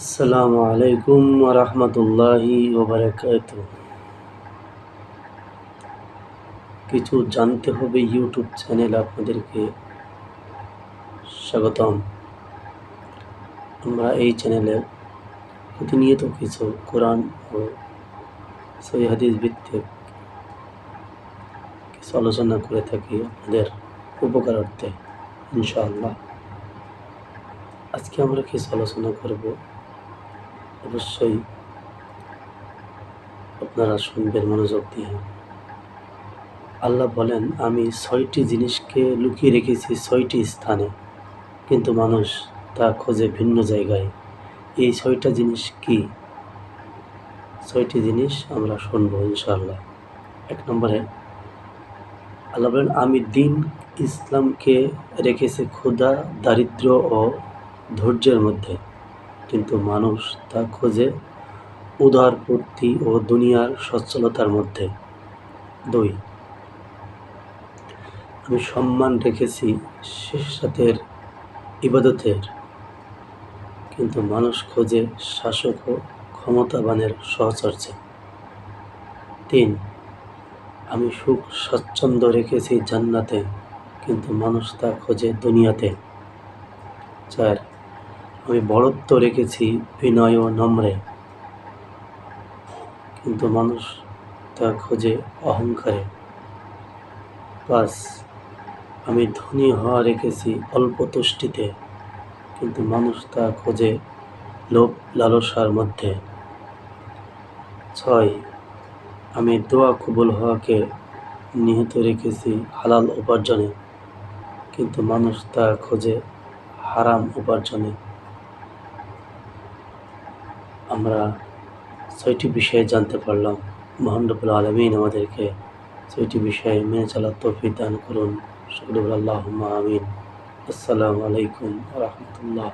আসসালামু আলাইকুম রহমতুল্লাহি ওবরাকাত। কিছু জানতে হবে ইউটিউব চ্যানেল আপনাদেরকে। স্বাগতম। আমরা এই চ্যানেলে প্রতিনিয়ত কিছু কোরআন ও সহি হাদিস ভিত্তিক কিছু আলোচনা করে থাকি আপনাদের উপকারার্থে, ইনশাআল্লাহ। আজকে আমরা কিছু আলোচনা করব। অবশ্যই আপনারা শুনবেন, মনোযোগ দিয়ে। আল্লাহ বলেন, আমি ছয়টি জিনিসকে লুকিয়ে রেখেছি ছয়টি স্থানে, কিন্তু মানুষ তা খোঁজে ভিন্ন জায়গায়। এই ছয়টা জিনিস কি? ছয়টি জিনিস আমরা শুনব, ইনশাআল্লাহ। এক নম্বরে, আল্লাহ বলেন, আমি দিন ইসলামকে রেখেছি ক্ষুধা দারিদ্র ও ধৈর্যের মধ্যে। কিন্তু মানুষ তা খোঁজে উদারপূর্তি ও দুনিয়ার সচ্ছলতার মধ্যে। দুই, আমি সম্মান রেখেছি শেষরাতের ইবাদতের, কিন্তু মানুষ খোঁজে শাসক ও ক্ষমতাবানের সহচর্যে। তিন, আমি সুখ স্বচ্ছন্দ রেখেছি জান্নাতে, কিন্তু মানুষ তা খোঁজে দুনিয়াতে। চার আমি বড়ত্ব রেখেছি বিনয় ও নম্রে। কিন্তু মানুষ তা খোঁজে অহংকারে। বাস, আমি ধনী হওয়া রেখেছি অল্প তুষ্টিতে, কিন্তু মানুষ তা খোঁজে লোভ লালসার মধ্যে। ছয়, আমি দোয়া কবুল হওয়াকে নিহত রেখেছি হালাল উপার্জনে, কিন্তু মানুষ তা খোঁজে হারাম উপার্জনে। আমরা ছয়টি বিষয়ে জানতে পারলাম। মহানরবুল আলমিন আমাদেরকে ছয়টি বিষয়ে মেনে চলার তৌফিক দান করুন। শুক্রবুল আল্লাহ আমিন। আসসালামু আলাইকুম রহমতুল্লাহ।